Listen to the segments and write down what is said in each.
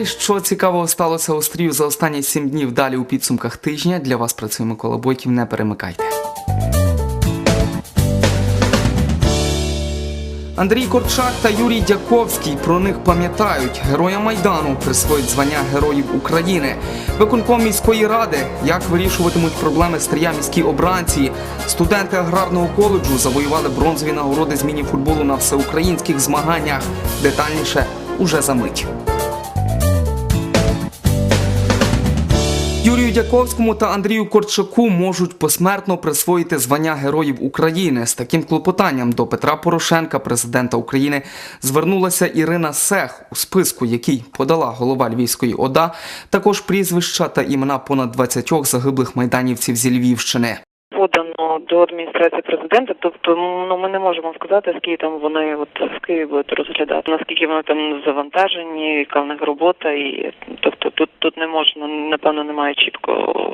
далі, що цікавого сталося у стрію за останні сім днів далі у підсумках тижня. Для вас працює Микола Бойків. Не перемикайте. Андрій Корчак та Юрій Дяковський про них пам'ятають. Героя Майдану присвоїть звання Героїв України. Виконком міської ради, як вирішуватимуть проблеми стрія міські обранці. Студенти аграрного коледжу завоювали бронзові нагороди з міні-футболу на всеукраїнських змаганнях. Детальніше уже за мить. Юрію Дяковському та Андрію Корчаку можуть посмертно присвоїти звання Героїв України. З таким клопотанням до Петра Порошенка, президента України, звернулася Ірина Сех, у списку, який подала голова Львівської ОДА, також прізвища та імена понад 20 загиблих майданівців зі Львівщини. До адміністрації президента. Тобто, ну ми не можемо сказати, скільки там вони от в Києві будуть розглядати, наскільки вони там завантажені, яка в них робота, і тобто тут тут не можна, напевно, немає чітко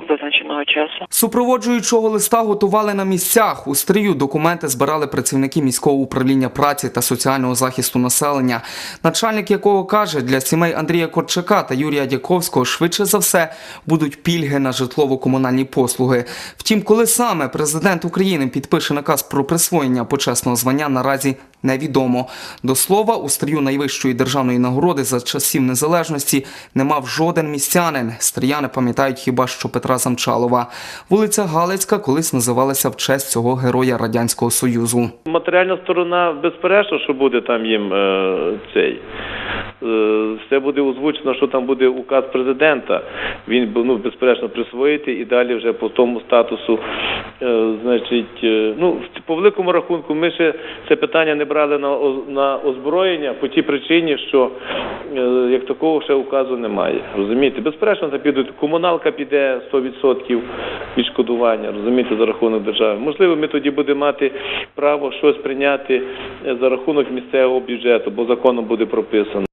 визначеного часу. Супроводжуючого листа готували на місцях. У стрію документи збирали працівники міського управління праці та соціального захисту населення, начальник якого каже, для сімей Андрія Корчака та Юрія Дяковського швидше за все будуть пільги на житлово-комунальні послуги. Втім, коли саме президент України підпише наказ про присвоєння почесного звання, наразі невідомо. До слова, у стрію найвищої державної нагороди за часів незалежності не мав жоден містянин. Стріяни пам'ятають хіба що Петра Замчалова. Вулиця Галицька колись називалася в честь цього героя Радянського Союзу. Матеріальна сторона безперечно, що буде там їм е, цей. Е, все буде озвучено, що там буде указ президента. Він ну, безперечно присвоїти і далі вже по тому статусу. Е, значить, ну по великому рахунку, ми ще це питання не брали на на озброєння по тій причині, що е, як такого ще указу немає. Розумієте, безперечно, це підуть комуналка піде 100% відшкодування, розумієте, за рахунок держави. Можливо, ми тоді будемо мати право щось прийняти е, за рахунок місцевого бюджету, бо законом буде прописано.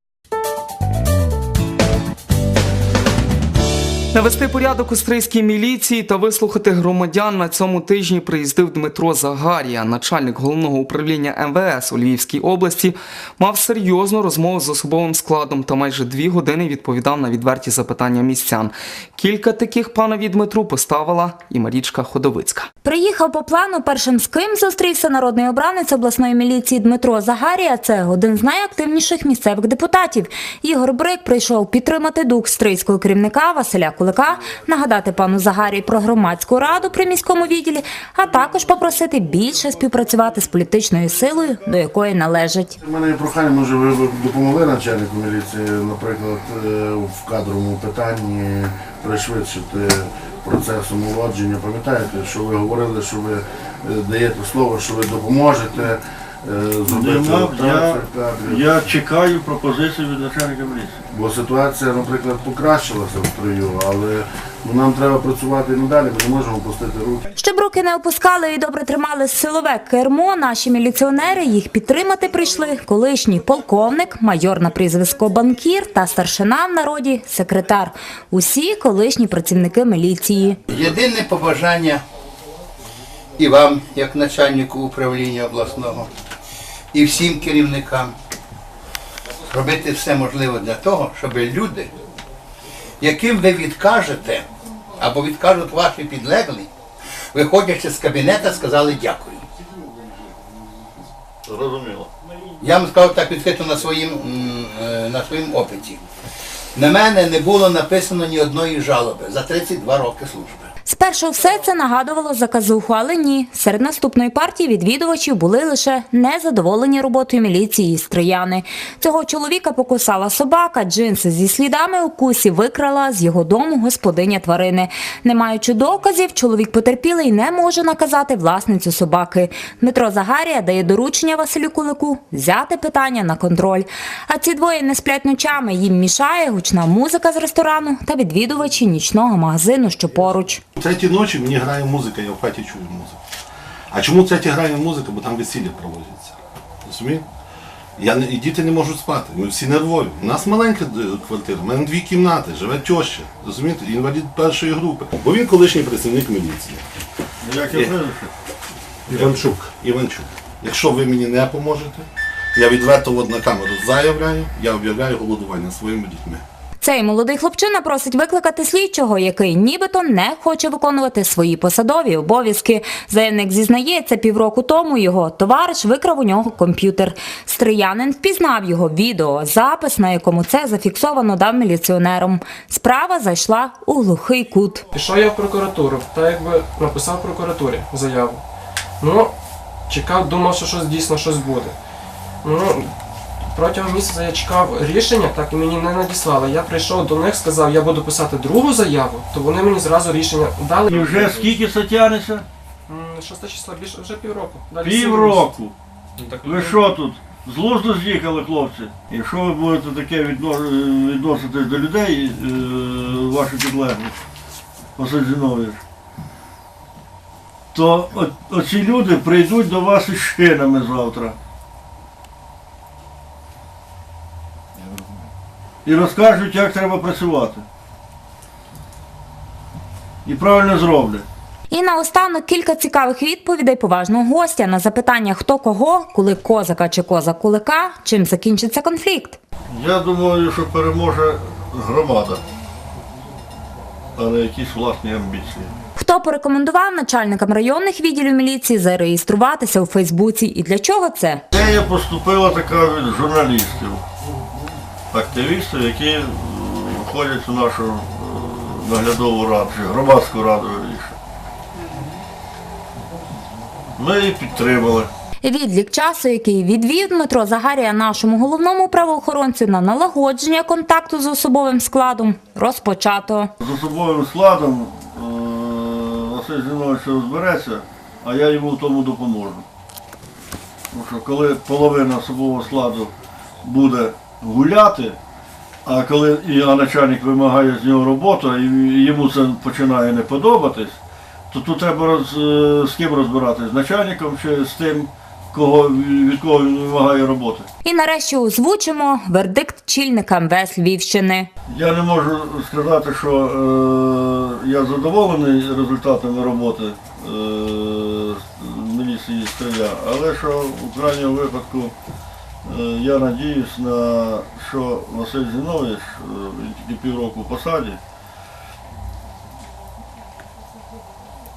Навести порядок у стрийській міліції та вислухати громадян на цьому тижні приїздив Дмитро Загарія, начальник головного управління МВС у Львівській області, мав серйозну розмову з особовим складом та майже дві години відповідав на відверті запитання містян. Кілька таких панові Дмитру поставила і Марічка Ходовицька. Приїхав по плану першим з ким зустрівся народний обранець обласної міліції Дмитро Загарія. Це один з найактивніших місцевих депутатів. Ігор Брик прийшов підтримати дух стрийського керівника Василя Кулика, нагадати пану Загарії про громадську раду при міському відділі, а також попросити більше співпрацювати з політичною силою, до якої належить. У мене є прохання, може ви допомогли начальнику міліції, наприклад, е, в кадровому питанні пришвидшити процес омолодження. Пам'ятаєте, що ви говорили, що ви е, даєте слово, що ви допоможете Нема, я, я чекаю пропозицію від начальника міліції. Бо ситуація, наприклад, покращилася в строю, але ну, нам треба працювати і надалі, ми не можемо пустити руки. Щоб руки не опускали і добре тримали силове кермо, наші міліціонери їх підтримати прийшли колишній полковник, майор на прізвисько банкір та старшина в народі секретар. Усі колишні працівники міліції. Єдине побажання і вам, як начальнику управління обласного, і всім керівникам робити все можливе для того, щоб люди, яким ви відкажете або відкажуть ваші підлеглі, виходячи з кабінета, сказали дякую. Зрозуміло. Я вам сказав так відкрито на своїм, е, на своїм опиті. На мене не було написано ні одної жалоби за 32 роки служби. Спершу все це нагадувало заказуху, але ні. Серед наступної партії відвідувачів були лише незадоволені роботою міліції і стрияни. Цього чоловіка покусала собака, джинси зі слідами укусів викрала з його дому господиня тварини. Не маючи доказів, чоловік потерпілий не може наказати власницю собаки. Дмитро Загарія дає доручення Василю Кулику взяти питання на контроль. А ці двоє не сплять ночами. Їм мішає гучна музика з ресторану та відвідувачі нічного магазину, що поруч. У треті ночі мені грає музика, я в хаті чую музику. А чому треті грає музика? Бо там весілля проводяться. Розумієте? Я не, і діти не можуть спати. Ми всі нервові. У нас маленька е, квартира, у мене дві кімнати, живе теща. Розумієте? Інвалід першої групи. Бо він колишній працівник міліції. Як я Е. Іванчук. Іванчук. Якщо ви мені не поможете, я відверто на камеру заявляю, я об'являю голодування своїми дітьми. Цей молодий хлопчина просить викликати слідчого, який нібито не хоче виконувати свої посадові обов'язки. Заявник зізнається, півроку тому його товариш викрав у нього комп'ютер. Стріянин впізнав його відео, запис, на якому це зафіксовано дав міліціонерам. Справа зайшла у глухий кут. Пішов я в прокуратуру, так якби написав прокуратурі заяву. Ну, чекав, думав, що щось дійсно щось буде. Ну, протягом місяця я чекав рішення, так і мені не надіслали. Я прийшов до них, сказав, я буду писати другу заяву, то вони мені зразу рішення дали. І вже скільки це тягнеться? М, Шосте число, більше вже півроку. Далі сім Півроку. місяців. Ви що тут? З глузду з'їхали, хлопці? Якщо ви будете таке відно- відноситись до людей, е, ваші підлеглі, Василь Зінович, то о- оці люди прийдуть до вас із шинами завтра. І розкажуть, як треба працювати. І правильно зроблять. І наостанок кілька цікавих відповідей поважного гостя на запитання, хто кого, коли козака чи козак кулика, чим закінчиться конфлікт. Я думаю, що переможе громада, а не якісь власні амбіції. Хто порекомендував начальникам районних відділів міліції зареєструватися у Фейсбуці і для чого це? Ідея поступила така від журналістів, активістів, які входять у нашу е, наглядову раду, громадську раду. Ми її підтримали. Відлік часу, який відвів Дмитро Загарія нашому головному правоохоронцю на налагодження контакту з особовим складом, розпочато. З особовим складом е, Василь Зінович розбереться, а я йому в тому допоможу. Тому що коли половина особового складу буде гуляти, а коли начальник вимагає з нього роботу, і йому це починає не подобатись, то тут треба роз, е, з ким розбиратись, з начальником чи з тим, кого, від кого він вимагає роботи. І нарешті озвучимо вердикт чільника МВС Львівщини. Я не можу сказати, що е, я задоволений результатами роботи е, міліції Стрия, але що у крайньому випадку я надіюсь на що Василь Зінович, е, тільки півроку в посаді,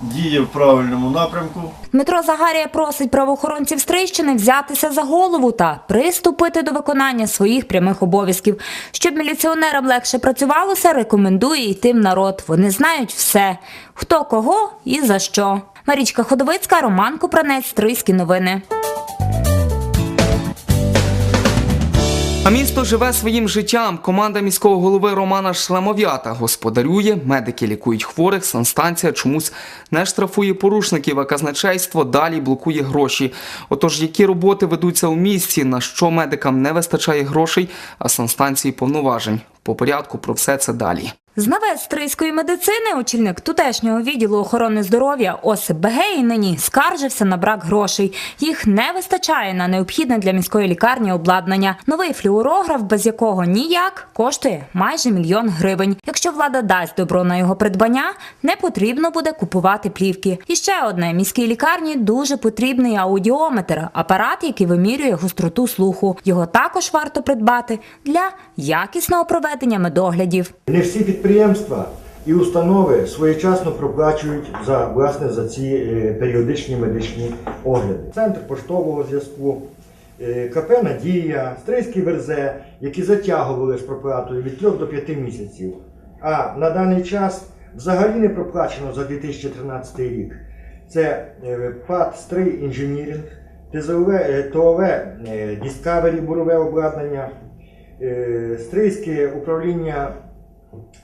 діє в правильному напрямку. Дмитро Загарія просить правоохоронців Стрийщини взятися за голову та приступити до виконання своїх прямих обов'язків. Щоб міліціонерам легше працювалося, рекомендує йти в народ. Вони знають все: хто кого і за що. Марічка Ходовицька, Роман Купранець, Стрийські новини. А місто живе своїм життям. Команда міського голови Романа Шламов'ята господарює, медики лікують хворих, санстанція чомусь не штрафує порушників, а казначейство далі блокує гроші. Отож, які роботи ведуться у місті, на що медикам не вистачає грошей, а санстанції повноважень. По порядку про все це далі. Знавець стрийської медицини, очільник тутешнього відділу охорони здоров'я Осип Бегей нині скаржився на брак грошей. Їх не вистачає на необхідне для міської лікарні обладнання. Новий флюорограф, без якого ніяк, коштує майже мільйон гривень. Якщо влада дасть добро на його придбання, не потрібно буде купувати плівки. І ще одне міській лікарні дуже потрібний аудіометр, апарат, який вимірює гостроту слуху. Його також варто придбати для якісного проведення медоглядів. Не всі підприємства і установи своєчасно проплачують за власне за ці е, періодичні медичні огляди. Центр поштового зв'язку, е, КП Надія, Стрийський Верзе, які затягували з проплатою від 3 до 5 місяців. А на даний час взагалі не проплачено за 2013 рік. Це е, ПАД Стрий е, ТОВ Discovery бурове обладнання, Стрийське управління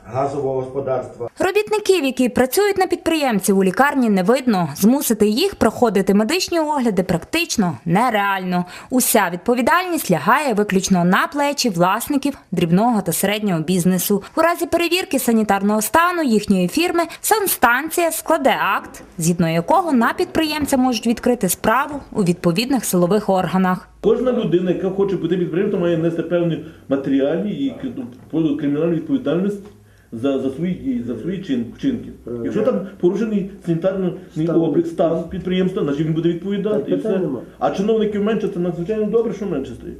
газового господарства. Робітників, які працюють на підприємців у лікарні, не видно. Змусити їх проходити медичні огляди практично нереально. Уся відповідальність лягає виключно на плечі власників дрібного та середнього бізнесу. У разі перевірки санітарного стану їхньої фірми санстанція складе акт, згідно якого на підприємця можуть відкрити справу у відповідних силових органах. Кожна людина, яка хоче бути підприємством, має нести певні матеріальні і к- кримінальну відповідальність за, за свої дії, за свої чин, вчинки. Якщо там порушений санітарний облік, стан підприємства, значить він буде відповідати. І все. А чиновників менше, це надзвичайно добре, що менше стає.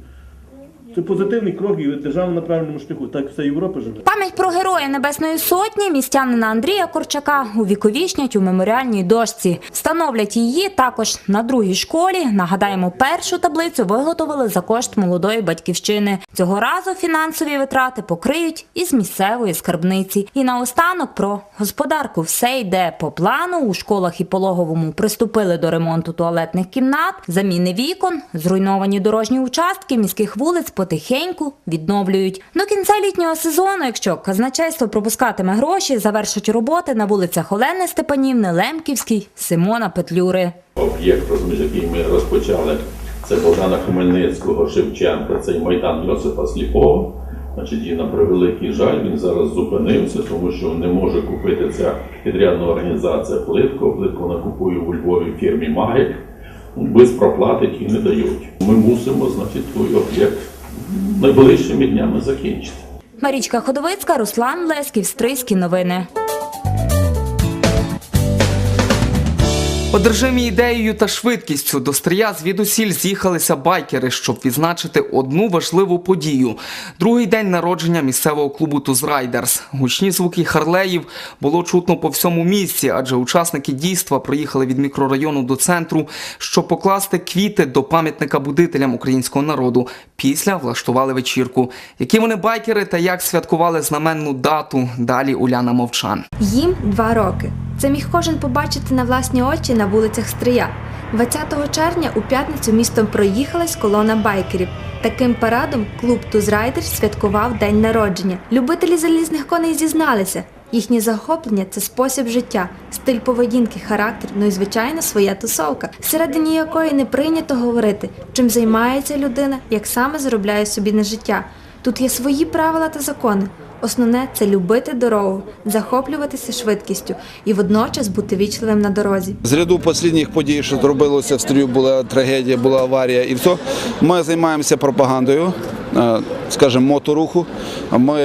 Це позитивний крок і держава на правильному шляху. Так вся Європа живе. Пам'ять про героя Небесної Сотні містянина Андрія Корчака увіковічнять у меморіальній дошці. Встановлять її також на другій школі. Нагадаємо, першу таблицю виготовили за кошт молодої батьківщини. Цього разу фінансові витрати покриють із місцевої скарбниці. І наостанок про господарку все йде по плану. У школах і пологовому приступили до ремонту туалетних кімнат, заміни вікон, зруйновані дорожні участки міських вулиць потихеньку відновлюють. До кінця літнього сезону, якщо казначейство пропускатиме гроші, завершать роботи на вулицях Олени Степанівни, Лемківській, Симона Петлюри. Об'єкт, який ми розпочали, це Богдана Хмельницького, Шевченка, цей майдан Йосипа Сліпого. Значить, і на превеликий жаль, він зараз зупинився, тому що не може купити ця підрядна організація плитку. Плитку вона купує у Львові фірмі Магік. Без проплати ті не дають. Ми мусимо, значить, той об'єкт найближчими днями закінчити. Марічка Ходовицька, Руслан Лесків, Стрийські новини. Одержимі ідеєю та швидкістю до стрия звідусіль з'їхалися байкери, щоб відзначити одну важливу подію. Другий день народження місцевого клубу Туз Райдерс. Гучні звуки харлеїв було чутно по всьому місці, адже учасники дійства приїхали від мікрорайону до центру, щоб покласти квіти до пам'ятника будителям українського народу. Після влаштували вечірку. Які вони байкери та як святкували знаменну дату? Далі Уляна Мовчан. Їм два роки. Це міг кожен побачити на власні очі на вулицях Стрия. 20 червня у п'ятницю містом проїхалась колона байкерів. Таким парадом клуб Туз Райдерс святкував день народження. Любителі залізних коней зізналися. Їхнє захоплення це спосіб життя, стиль поведінки, характер, ну і звичайно своя тусовка, всередині якої не прийнято говорити, чим займається людина, як саме заробляє собі на життя. Тут є свої правила та закони. Основне це любити дорогу, захоплюватися швидкістю і водночас бути вічливим на дорозі. З ряду останніх подій, що зробилося в стрію, була трагедія, була аварія і все. Ми займаємося пропагандою, е, скажімо, моторуху. Ми,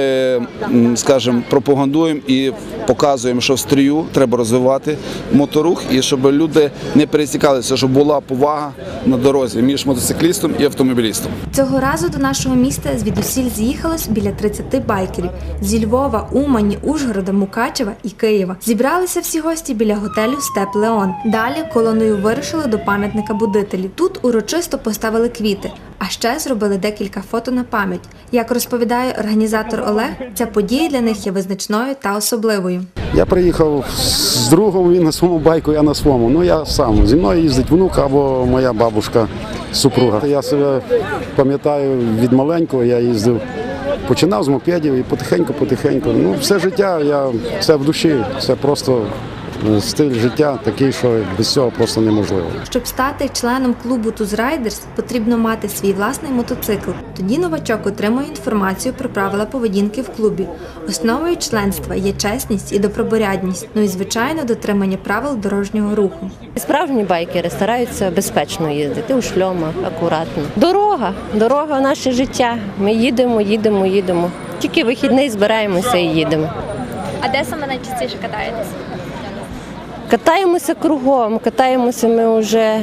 скажімо, пропагандуємо і показуємо, що в стрію треба розвивати моторух і щоб люди не пересікалися, щоб була повага на дорозі між мотоциклістом і автомобілістом. Цього разу до нашого міста звідусіль з'їхалось біля 30 байкерів зі Львова, Умані, Ужгорода, Мукачева і Києва. Зібралися всі гості біля готелю Степ Леон. Далі колоною вирушили до пам'ятника будителів. Тут урочисто поставили квіти. А ще зробили декілька фото на пам'ять. Як розповідає організатор Олег, ця подія для них є визначною та особливою. Я приїхав з другом, він на своєму байку, я на своєму. Ну я сам. Зі мною їздить внук або моя бабушка, супруга. Я себе пам'ятаю від маленького, я їздив, починав з мопедів і потихеньку-потихеньку. Ну, все життя, я це в душі, це просто стиль життя такий, що без цього просто неможливо. Щоб стати членом клубу Туз Райдерс, потрібно мати свій власний мотоцикл. Тоді новачок отримує інформацію про правила поведінки в клубі. Основою членства є чесність і добропорядність, ну і звичайно дотримання правил дорожнього руху. Справжні байкери стараються безпечно їздити у шльомах, акуратно. Дорога, дорога наше життя. Ми їдемо, їдемо, їдемо. Тільки вихідний збираємося і їдемо. А де саме найчастіше катаєтесь? Катаємося кругом, катаємося ми вже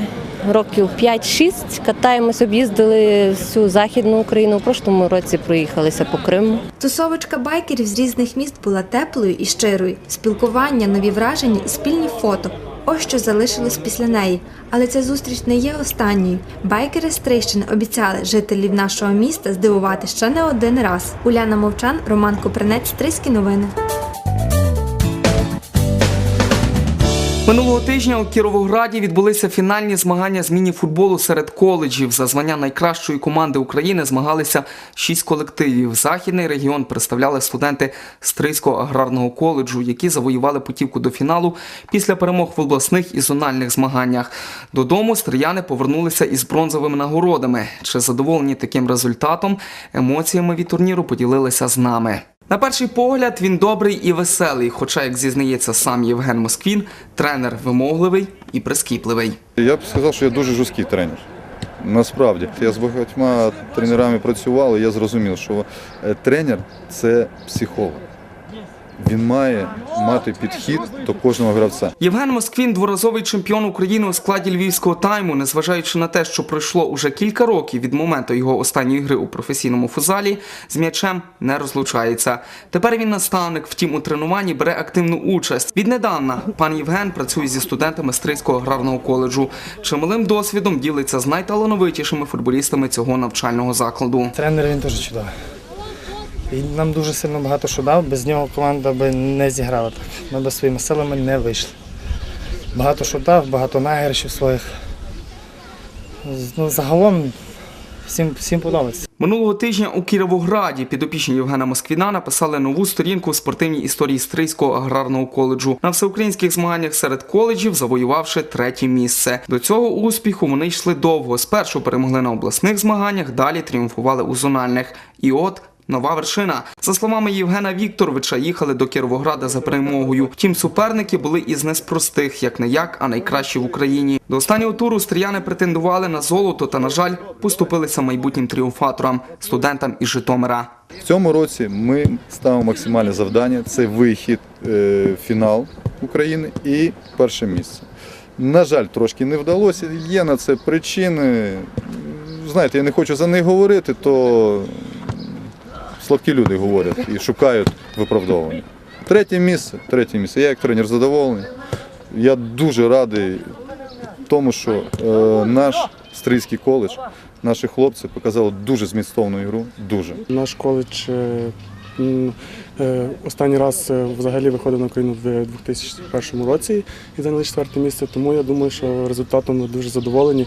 років 5-6. Катаємося, об'їздили всю Західну Україну. У прошлому році проїхалися по Криму. Тусовочка байкерів з різних міст була теплою і щирою. Спілкування, нові враження і спільні фото. Ось що залишилось після неї. Але ця зустріч не є останньою. Байкери з Трищини обіцяли жителів нашого міста здивувати ще не один раз. Уляна Мовчан, Роман Копринець, Стрийські новини. Минулого тижня у Кіровограді відбулися фінальні змагання з міні-футболу серед коледжів. За звання найкращої команди України змагалися шість колективів. Західний регіон представляли студенти Стрийського аграрного коледжу, які завоювали путівку до фіналу після перемог в обласних і зональних змаганнях. Додому стрияни повернулися із бронзовими нагородами. Чи задоволені таким результатом? Емоціями від турніру поділилися з нами. На перший погляд він добрий і веселий, хоча, як зізнається сам Євген Москвін, тренер вимогливий і прискіпливий. Я б сказав, що я дуже жорсткий тренер. Насправді, я з багатьма тренерами працював, і я зрозумів, що е, тренер це психолог. Він має мати підхід до кожного гравця. Євген Москвін, дворазовий чемпіон України у складі львівського тайму, незважаючи на те, що пройшло уже кілька років від моменту його останньої гри у професійному футзалі, з м'ячем не розлучається. Тепер він наставник, втім у тренуванні бере активну участь. Віднедавна пан Євген працює зі студентами Стрийського аграрного коледжу. Чималим досвідом ділиться з найталановитішими футболістами цього навчального закладу. Тренер він дуже чудовий. Він нам дуже сильно багато що дав, без нього команда би не зіграла так. Ми би своїми силами не вийшли. Багато що дав, багато нагіршів своїх. Ну, загалом всім, всім подобається. Минулого тижня у Кіровограді підопічні Євгена Москвіна написали нову сторінку в спортивній історії Стрийського аграрного коледжу на всеукраїнських змаганнях серед коледжів, завоювавши третє місце. До цього успіху вони йшли довго. Спершу перемогли на обласних змаганнях, далі тріумфували у зональних. І от. Нова вершина. За словами Євгена Вікторовича, їхали до Кіровограда за перемогою. Втім, суперники були із не з простих, як не як, а найкращі в Україні. До останнього туру стріяни претендували на золото та, на жаль, поступилися майбутнім тріумфаторам, студентам із Житомира. В цьому році ми ставимо максимальне завдання це вихід е, в фінал України і перше місце. На жаль, трошки не вдалося. Є на це причини. Знаєте, я не хочу за них говорити, то слабкі люди говорять і шукають виправдовування. Третє місце, третє місце. Я як тренер задоволений. Я дуже радий тому, що е, наш стрийський коледж, наші хлопці показали дуже змістовну ігру. Дуже. Наш коледж е, е, останній раз е, взагалі виходив на Україну в 2001 році і зайняли четверте місце, тому я думаю, що результатом ми дуже задоволені.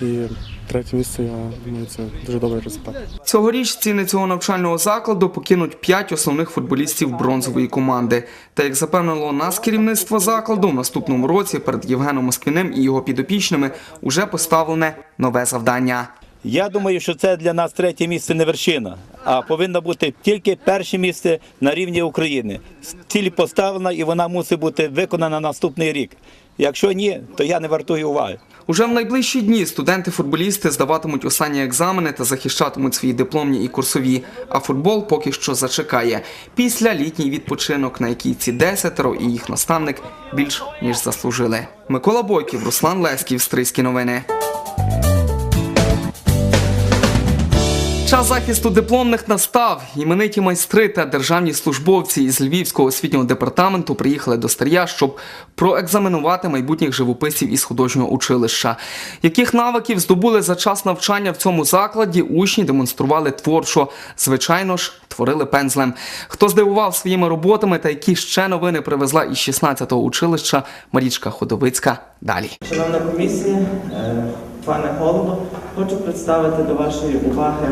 І третє місце, я думаю, це дуже добрий результат. Цьогоріч стіни цього навчального закладу покинуть п'ять основних футболістів бронзової команди. Та як запевнило нас керівництво закладу, в наступному році перед Євгеном Москвіним і його підопічними уже поставлене нове завдання. Я думаю, що це для нас третє місце не вершина, а повинно бути тільки перше місце на рівні України. Ціль поставлена і вона мусить бути виконана наступний рік. Якщо ні, то я не вартую уваги. Уже в найближчі дні студенти-футболісти здаватимуть останні екзамени та захищатимуть свої дипломні і курсові. А футбол поки що зачекає. Після літній відпочинок, на який ці десятеро і їх наставник більш ніж заслужили. Микола Бойків, Руслан Леськів, Стрийські новини. Час захисту дипломних настав. Імениті майстри та державні службовці із Львівського освітнього департаменту приїхали до Старя, щоб проекзаменувати майбутніх живописців із художнього училища. Яких навиків здобули за час навчання в цьому закладі, учні демонстрували творчо. Звичайно ж, творили пензлем. Хто здивував своїми роботами та які ще новини привезла із 16-го училища Марічка Ходовицька. Далі. Шановна комісія, е, пане голово, хочу представити до вашої уваги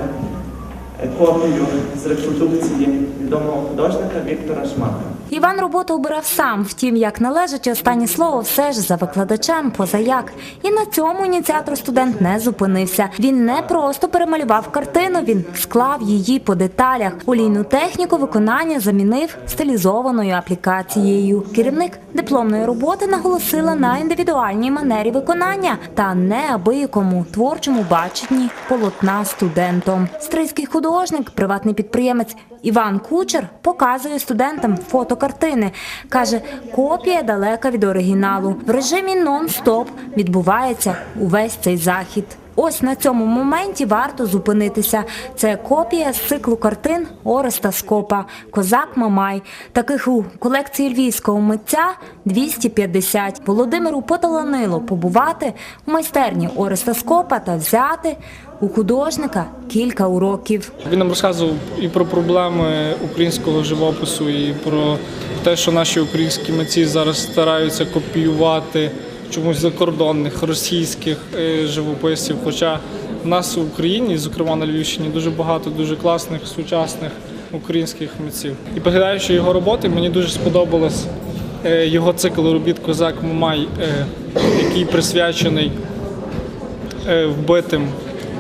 е, копію з репродукції відомого художника Віктора Шмака. Іван роботу обирав сам, втім, як належить, останнє слово все ж за викладачем, позаяк. І на цьому ініціатор студент не зупинився. Він не просто перемалював картину, він склав її по деталях. Олійну техніку виконання замінив стилізованою аплікацією. Керівник дипломної роботи наголосила на індивідуальній манері виконання та неабиякому творчому баченні полотна студентом. Стрийський художник, приватний підприємець Іван Кучер показує студентам фотокартини. Каже, копія далека від оригіналу. В режимі нон-стоп відбувається увесь цей захід. Ось на цьому моменті варто зупинитися. Це копія з циклу картин Ореста Скопа Козак Мамай. Таких у колекції львівського митця 250. Володимиру поталанило побувати у майстерні Ореста Скопа та взяти у художника кілька уроків. Він нам розказував і про проблеми українського живопису, і про те, що наші українські митці зараз стараються копіювати чомусь закордонних російських е, живописців. Хоча в нас в Україні, зокрема на Львівщині, дуже багато дуже класних сучасних українських митців. І поглядаючи його роботи, мені дуже сподобалось е, його цикл робіт Козак Мамай, е, який присвячений вбитим,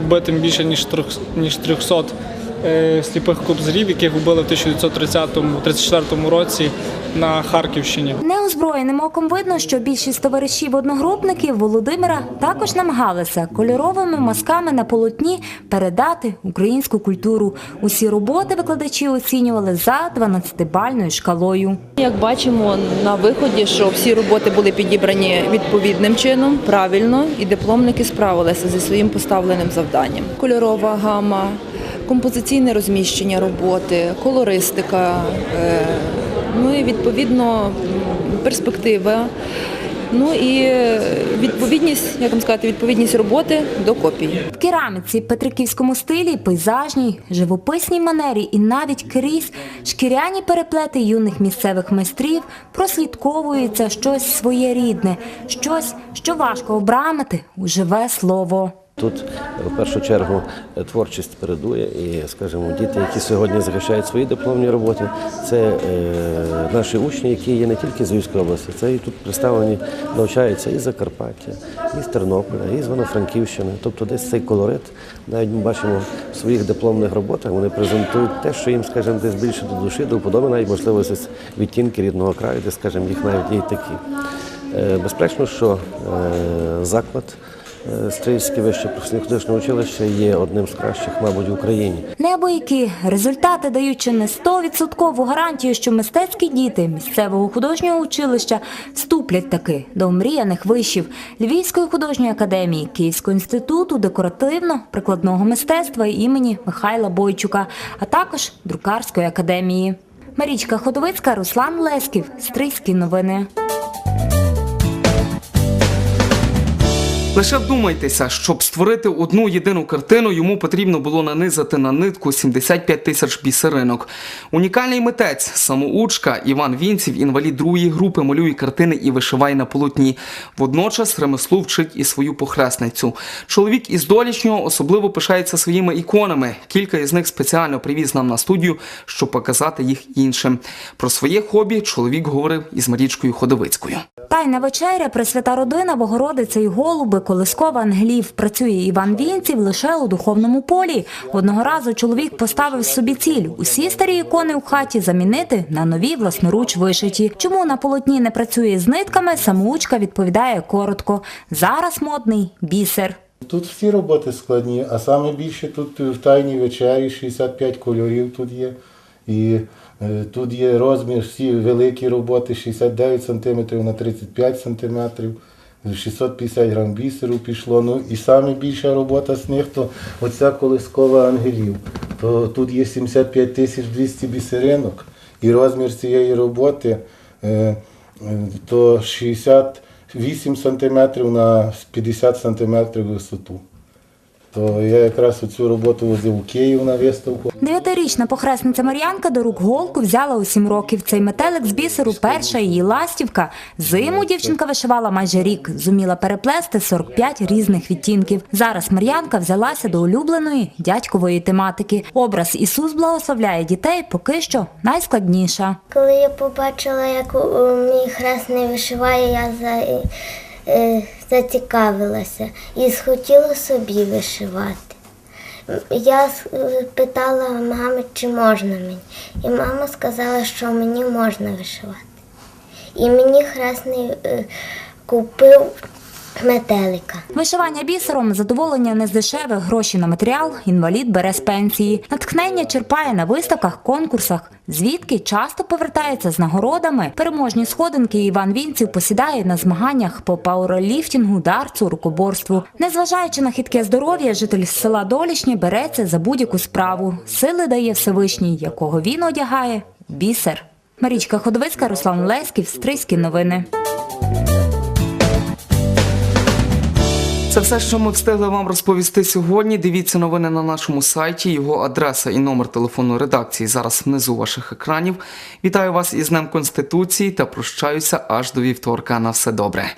вбитим більше ніж трьох- ніж 300 е, сліпих кобзарів, яких вбили в 1930-34 році на Харківщині. Неозброєним оком видно, що більшість товаришів одногрупників Володимира також намагалися кольоровими мазками на полотні передати українську культуру. Усі роботи викладачі оцінювали за 12-бальною шкалою. Як бачимо на виході, що всі роботи були підібрані відповідним чином, правильно, і дипломники справилися зі своїм поставленим завданням. Кольорова гама, композиційне розміщення роботи, колористика, е, ну і відповідно перспектива. Ну і відповідність, як вам сказати, відповідність роботи до копії. В кераміці, петриківському стилі, пейзажній, живописній манері і навіть крізь шкіряні переплети юних місцевих майстрів прослідковується щось своєрідне, щось, що важко обрамити у живе слово. Тут в першу чергу творчість передує, і, скажімо, діти, які сьогодні захищають свої дипломні роботи, це е, наші учні, які є не тільки з Львівської області, це і тут представлені, навчаються і Закарпаття, і з Тернополя, і з Івано-Франківщини. Тобто десь цей колорит, навіть ми бачимо в своїх дипломних роботах, вони презентують те, що їм, скажімо, десь більше до душі, до вподоби, навіть можливо, відтінки рідного краю, де, скажімо, їх навіть є такі. Е, Безперечно, що е, заклад. Стрийське вище професійно училище є одним з кращих, мабуть, в Україні. Небояки результати дають чи не 100% гарантію, що мистецькі діти місцевого художнього училища вступлять таки до омріяних вишів Львівської художньої академії, Київського інституту декоративно-прикладного мистецтва імені Михайла Бойчука, а також друкарської академії. Марічка Ходовицька, Руслан Лесків, Стрийські новини. Лише вдумайтеся, щоб створити одну єдину картину, йому потрібно було нанизати на нитку 75 тисяч бісеринок. Унікальний митець, самоучка Іван Вінців, інвалід другої групи, малює картини і вишиває на полотні. Водночас ремеслу вчить і свою похресницю. Чоловік із долічнього особливо пишається своїми іконами. Кілька із них спеціально привіз нам на студію, щоб показати їх іншим. Про своє хобі чоловік говорив із Марічкою Ходовицькою. Тайна вечеря, Пресвята родина, Богородиця і голуби, колискова ангелів. Працює Іван Вінців лише у духовному полі. Одного разу чоловік поставив собі ціль усі старі ікони у хаті замінити на нові власноруч вишиті. Чому на полотні не працює з нитками? Самоучка відповідає коротко. Зараз модний бісер. Тут всі роботи складні, а саме більше тут в тайній вечері 65 кольорів тут є. І е, тут є розмір, всі великі роботи 69 см на 35 см. 650 грам бісеру пішло. Ну і саме більша робота з них то оця колискова ангелів. То тут є 75 тисяч 200 бісеринок. І розмір цієї роботи е, е, то 68 см на 50 см висоту. То я якраз оцю роботу возив у Київ на виставку. Дев'ятирічна похресниця Мар'янка до рук голку взяла у сім років. Цей метелик з бісеру перша її ластівка. Зиму дівчинка вишивала майже рік. Зуміла переплести 45 різних відтінків. Зараз Мар'янка взялася до улюбленої дядькової тематики. Образ Ісус благословляє дітей поки що найскладніша. Коли я побачила, як мій хресний вишиває, я за, зацікавилася і схотіла собі вишивати. Я е, питала мами, чи можна мені. І мама сказала, що мені можна вишивати. І мені хресний е, купив метелика. Вишивання бісером задоволення не з дешевих гроші на матеріал. Інвалід бере з пенсії. Натхнення черпає на виставках, конкурсах, звідки часто повертається з нагородами. Переможні сходинки Іван Вінців посідає на змаганнях по пауерліфтингу, дарцу, рукоборству. Незважаючи на хитке здоров'я, житель села Долішні береться за будь-яку справу. Сили дає Всевишній, якого він одягає бісер. Марічка Ходовицька, Руслан Леськів, Стрийські новини. Це все, що ми встигли вам розповісти сьогодні. Дивіться новини на нашому сайті. Його адреса і номер телефону редакції зараз внизу ваших екранів. Вітаю вас із Днем Конституції та прощаюся аж до вівторка. На все добре.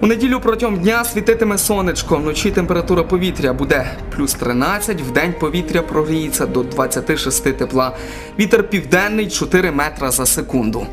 У неділю протягом дня світитиме сонечко. Вночі температура повітря буде плюс 13, в день повітря прогріється до 26 тепла. Вітер південний 4 метра за секунду.